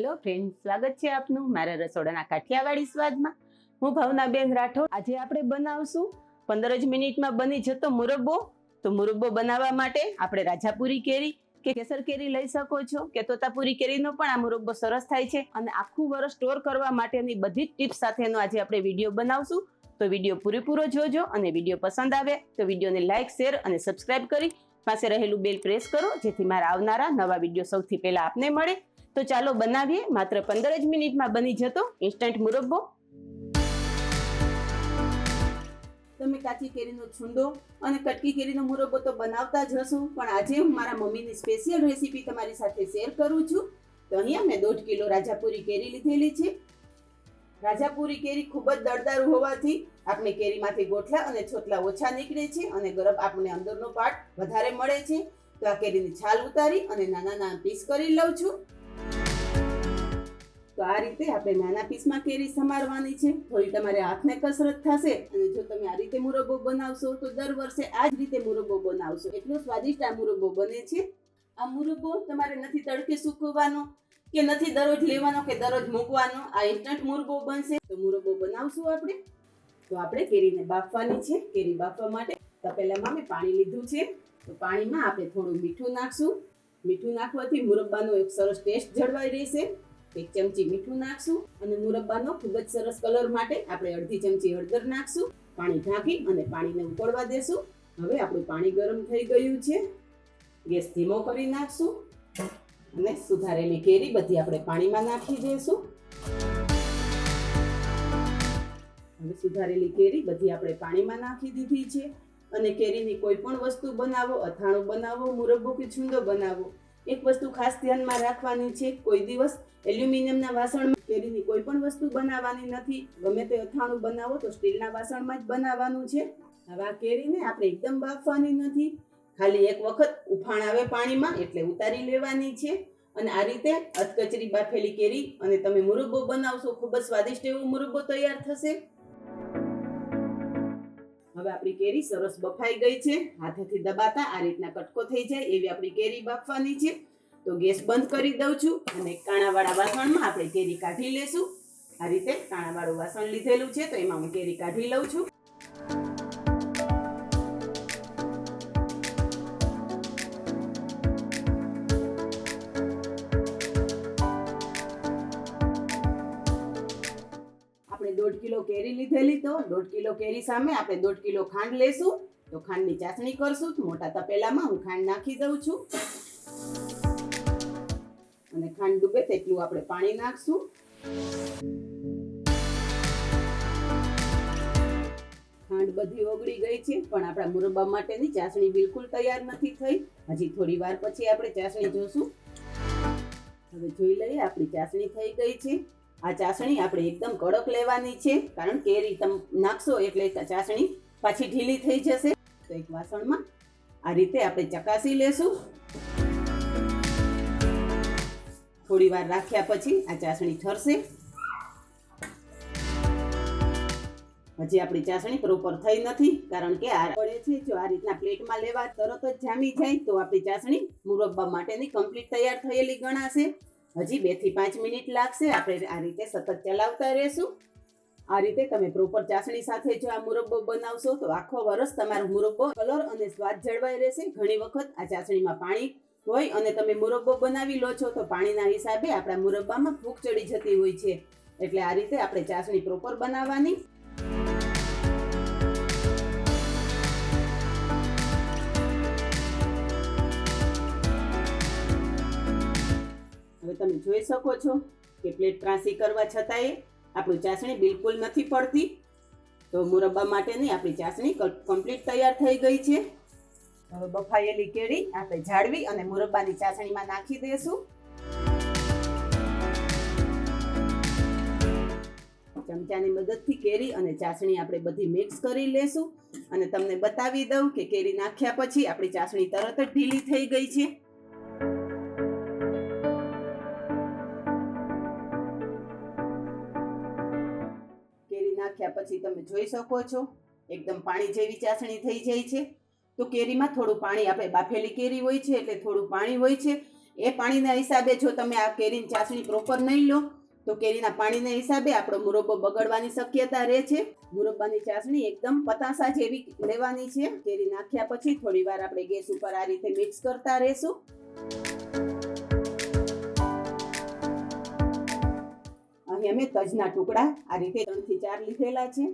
Hello friend સ્વાગત છે આપનું મારા રસોડાના કાઠિયાવાડી સ્વાદમાં. હું ભાવનાબેન રાઠોડ. આજે આપણે બનાવશું પંદર જ મિનિટમાં બની જતો મુરબ્બો. તો મુરબ્બો બનાવવા માટે આપણે રાજાપુરી કેરી કે કેસર કેરી લઈ શકો છો કે તોતાપુરી કેરીનો પણ આ મુરબ્બો સરસ થાય છે. અને આખું વર્ષ સ્ટોર કરવા માટેની બધી જ ટિપ્સ સાથેનો આજે આપણે વીડિયો બનાવશું. તો વીડિયો પૂરેપૂરો જોજો અને વીડિયો પસંદ આવે તો વિડીયોને લાઇક શેર અને સબસ્ક્રાઇબ કરી પાસે રહેલું બેલ પ્રેસ કરો જેથી મારા આવનારા નવા વીડિયો સૌથી પહેલા આપને મળે. તો ચાલો બનાવીએ. માત્ર પંદર જ મિનિટમાં બની જતો. ઇન્સ્ટન્ટ મુરબ્બો. તમે કાચી કેરીનો છુંડો અને કટકી કેરીનો મુરબ્બો તો બનાવતા જ હશો. પણ આજે હું મારા મમ્મીની સ્પેશિયલ રેસીપી તમારી સાથે શેર કરું છું. તો અહીંયા મેં દોઢ કિલો રાજાપુરી કેરી લીધેલી છે. રાજાપુરી કેરી ખૂબ જ દળદાર હોવાથી આપણે કેરીમાંથી ગોઠલા અને છોટલા ઓછા નીકળે છે અને ગરમ આપણને અંદરનો પાર્ટ વધારે મળે છે. તો આ કેરીની છાલ ઉતારી અને નાના નાના પીસ કરી લઉં છું. તો આ રીતે આપણે નાના પીસમાં કેરી સમારવાની છે. થોડી તમારે હાથને કસરત થશે અને જો તમે આ રીતે મુરબ્બો બનાવશો તો દર વર્ષે આ જ રીતે મુરબ્બો બનાવશો. એટલો સ્વાદિષ્ટ આ મુરબ્બો બને છે. આ મુરબ્બો તમારે નથી તડકે સૂકવવાનો કે નથી દરરોજ લેવાનો કે દરરોજ મૂકવાનો. આ ઇન્સ્ટન્ટ મુરબ્બો બનશે. તો મુરબ્બો બનાવશું આપણે. તો આપણે કેરીને બાફવાની છે. કેરી બાફવા માટે તપેલામાં મેં પાણી લીધું છે. તો પાણીમાં આપણે થોડું મીઠું નાખશું. મીઠું નાખવાથી મુરબ્બાનો એક સરસ ટેસ્ટ જળવાઈ રહેશે. એક ચમચી મીઠું નાખશું અને મુરબ્બાનો ખૂબ જ સરસ કલર માટે આપણે અડધી ચમચી હળદર નાખશું, પાણી ઢાંકી અને પાણીને ઉકળવા દેશું. હવે આપણું પાણી ગરમ થઈ ગયું છે. ગેસ ધીમો કરી નાખશું અને સુધારેલી કેરી બધી આપણે પાણીમાં નાખી દઈશું હવે સુધારેલી કેરી બધી આપણે પાણીમાં નાખી દીધી છે. અને કેરીની કોઈ પણ વસ્તુ બનાવો, અથાણું બનાવો, મુરબ્બો કે છુંદો બનાવો એક વસ્તુ ખાસ ધ્યાનમાં રાખવાની છે, કોઈ દિવસ એલ્યુમિનિયમના વાસણમાં કેરીની કોઈ પણ વસ્તુ બનાવવાની નથી. ગમે તે અથાણું બનાવો તો સ્ટીલના વાસણમાં જ બનાવવાનું છે. હવે કેરીને આપણે એકદમ બાફવાની નથી. ખાલી એક વખત ઉફાણ આવે પાણીમાં એટલે ઉતારી લેવાની છે. અને આ રીતે અધકચરી બાફેલી કેરી અને તમે મુરબ્બો બનાવશો, ખૂબ જ સ્વાદિષ્ટ એવો મુરબ્બો તૈયાર થશે. હવે આપણી કેરી સરસ બફાઈ ગઈ છે. હાથેથી દબાતા આ રીતના કટકો થઈ જાય એવી આપણી કેરી બાફવાની છે. તો ગેસ બંધ કરી દઉં છું અને કાણાવાળા વાસણમાં આપણે કેરી કાઢી લેશું. આ રીતે કાણાવાળું વાસણ લીધેલું છે તો એમાં હું કેરી કાઢી લઉં છું. કિલો કેરી લીધેલી તો દોઢ કિલો કેરી સામે આપણે દોઢ કિલો ખાંડ લેશું. તો ખાંડની ચાસણી કરશું. મોટા તપેલામાં હું ખાંડ નાખી દઉં છું. અને ખાંડ ડૂબે તેટલું આપણે પાણી નાખશું. ખાંડ બધી ઓગળી ગઈ છે, પણ આપણા મુરબ્બા માટેની ચાસણી બિલકુલ તૈયાર નથી થઈ. હજી થોડી વાર પછી આપણે ચાસણી જોશું. હવે જોઈ લઈએ, આપણી ચાસણી થઈ ગઈ છે. આ ચાસણી આપણે એકદમ કડક લેવાની છે, કારણ કેરી તમે નાખશો એટલે ચાસણી પાછી ઢીલી થઈ જશે. તો એક વાસણમાં આ રીતે આપણે ચકાસી લેશું. થોડી વાર રાખ્યા પછી આ ચાસણી ઠરશે. હજી આપણી ચાસણી પ્રોપર થઈ નથી, કારણ કે આ પડે છે. જો આ રીતના પ્લેટમાં લેવા તરત જ જામી જાય, તો આપણી ચાસણી મુરબ્બા માટેની કમ્પ્લીટ તૈયાર થયેલી ગણાશે. હજી બેથી પાંચ મિનિટ લાગશે. આપણે આ રીતે સતત ચલાવતા રહેશું. આ રીતે તમે પ્રોપર ચાસણી સાથે જો આ મુરબ્બો બનાવશો તો આખો વર્ષ તમારો મુરબ્બો કલર અને સ્વાદ જળવાઈ રહેશે. ઘણી વખત આ ચાસણીમાં પાણી હોય અને તમે મુરબ્બો બનાવી લો છો તો પાણીના હિસાબે આપણા મુરબ્બામાં ફૂગ ચડી જતી હોય છે. એટલે આ રીતે આપણે ચાસણી પ્રોપર બનાવવાની. તમે જોઈ શકો છો કે પ્લેટ ત્રાંસી કરવા છતાંય આપણું ચાસણી બિલકુલ નથી પડતી. તો મુરબ્બા માટેની આપણી ચાસણી કમ્પ્લીટ તૈયાર થઈ ગઈ છે. હવે બફાયેલી કેળી આપણે જાળવી અને મુરબ્બાની ચાસણીમાં નાખી દઈશું ચમચાની મદદથી કેરી અને ચાસણી આપણે બધી મિક્સ કરી લેશું. અને તમને બતાવી દઉં કે કેરી નાખ્યા પછી આપણી ચાસણી તરત જ ઢીલી થઈ ગઈ છે. નાખ્યા પછી તમે જોઈ શકો છો, એકદમ પાણી જેવી ચાસણી થઈ જાય છે. તો કેરીમાં થોડું પાણી આપણે બાફેલી કેરી હોય છે એટલે થોડું પાણી હોય છે. એ પાણીના હિસાબે જો તમે આ કેરીની ચાસણી પ્રોપર નહીં લો, તો કેરીના પાણીના હિસાબે આપણો મુરબ્બો બગડવાની શક્યતા રહે છે. મુરબ્બાની ચાસણી એકદમ પતાસા જેવી લેવાની છે. કેરી નાખ્યા પછી થોડી વાર આપણે ગેસ ઉપર આ રીતે મિક્સ કરતા રહેશું. અહીં અમે તજના ટુકડા આ રીતે ત્રણથી ચાર લીધેલા છે.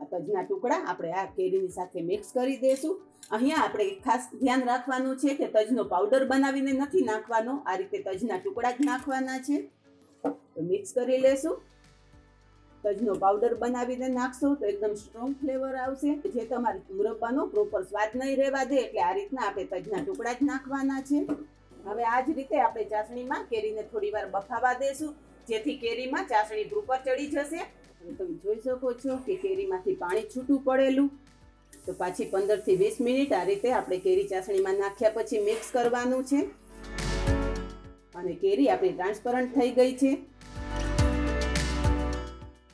આ તજના ટુકડા આપણે આ કેરીની સાથે મિક્સ કરી દઈશું અહીંયા આપણે ખાસ ધ્યાન રાખવાનું છે કે તજનો પાવડર બનાવીને નથી નાખવાનો. આ રીતે તજના ટુકડા જ નાખવાના છે. તો મિક્સ કરી લેશું. તજનો પાવડર બનાવીને નાખશો તો એકદમ સ્ટ્રોંગ ફ્લેવર આવશે. જે તમારે મુરબ્બાનો પ્રોપર સ્વાદ નહીં રહેવા દે એટલે આ રીતના આપણે તજના ટુકડા જ નાખવાના છે. હવે આ જ રીતે આપણે ચાસણીમાં કેરીને થોડી વાર બફાવા દેશું. જેથી કેરીમાં ચાસણી ઉપર ચડી જશે. તમે જોઈ શકો છો કે કેરીમાંથી પાણી છૂટું પડેલું. તો પાછી પંદરથી વીસ મિનિટ આ રીતે આપણે કેરી ચાસણીમાં નાખ્યા પછી મિક્સ કરવાનું છે. અને કેરી આપણી ટ્રાન્સપરન્ટ થઈ ગઈ છે.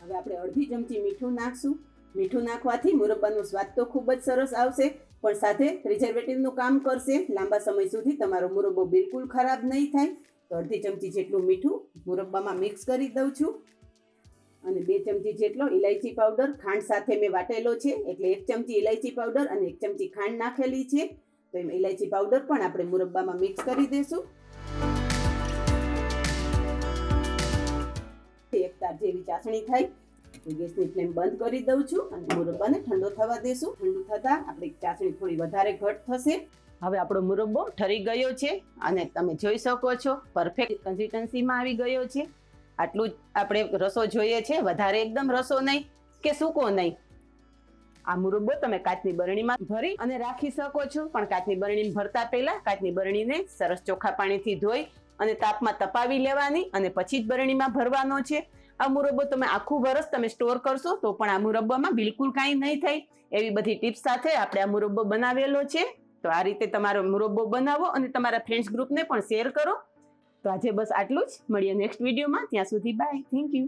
હવે આપણે અડધી ચમચી મીઠું નાખશું. મીઠું નાખવાથી મુરબ્બાનો સ્વાદ તો ખૂબ જ સરસ આવશે, પણ સાથે પ્રિઝર્વેટિવનું કામ કરશે. લાંબા સમય સુધી તમારો મુરબ્બો બિલકુલ ખરાબ નહીં થાય. તો અડધી ચમચી જેટલું મીઠું મુરબ્બામાં મિક્સ કરી દઉં છું. અને બે ચમચી જેટલો ઇલાયચી પાવડર ખાંડ સાથે મેં વાટેલો છે. એટલે એક ચમચી ઇલાયચી પાવડર અને એક ચમચી ખાંડ નાખેલી છે. તો એમ ઇલાયચી પાવડર પણ આપણે મુરબ્બામાં મિક્સ કરી દઈશું એક તાર જેવી ચાસણી થાય. તો ગેસની ફ્લેમ બંધ કરી દઉં છું અને મુરબ્બાને ઠંડો થવા દેશું. ઠંડુ થતાં આપણી ચાસણી થોડી વધારે ઘટ થશે. હવે આપણો મુરબ્બો ઠરી ગયો છે અને તમે જોઈ શકો છો પરફેક્ટ કન્સિસ્ટન્સીમાં આવી ગયો છે. આટલું જ આપણે રસો જોઈએ છે, વધારે એકદમ રસો નહીં કે સૂકો નહીં. આ મુરબ્બો તમે કાચની બરણીમાં ભરી અને રાખી શકો છો, પણ કાચની બરણી ભરતા પહેલા કાચની બરણીને સરસ ચોખ્ખા પાણીથી ધોઈ અને તાપમાં તપાવી લેવાની અને પછી જ બરણીમાં ભરવાનો છે. આ મુરબ્બો તમે આખું વરસ તમે સ્ટોર કરશો તો પણ આ મુરબ્બામાં બિલકુલ કાંઈ નહીં થાય. એવી બધી ટિપ્સ સાથે આપણે આ મુરબ્બો બનાવેલો છે. તો આ રીતે તમારો મુરબ્બો બનાવો અને તમારા ફ્રેન્ડ્સ ગ્રુપને પણ શેર કરો. તો આજે બસ આટલું જ. મળીએ નેક્સ્ટ વિડીયોમાં ત્યાં સુધી બાય થેન્ક યુ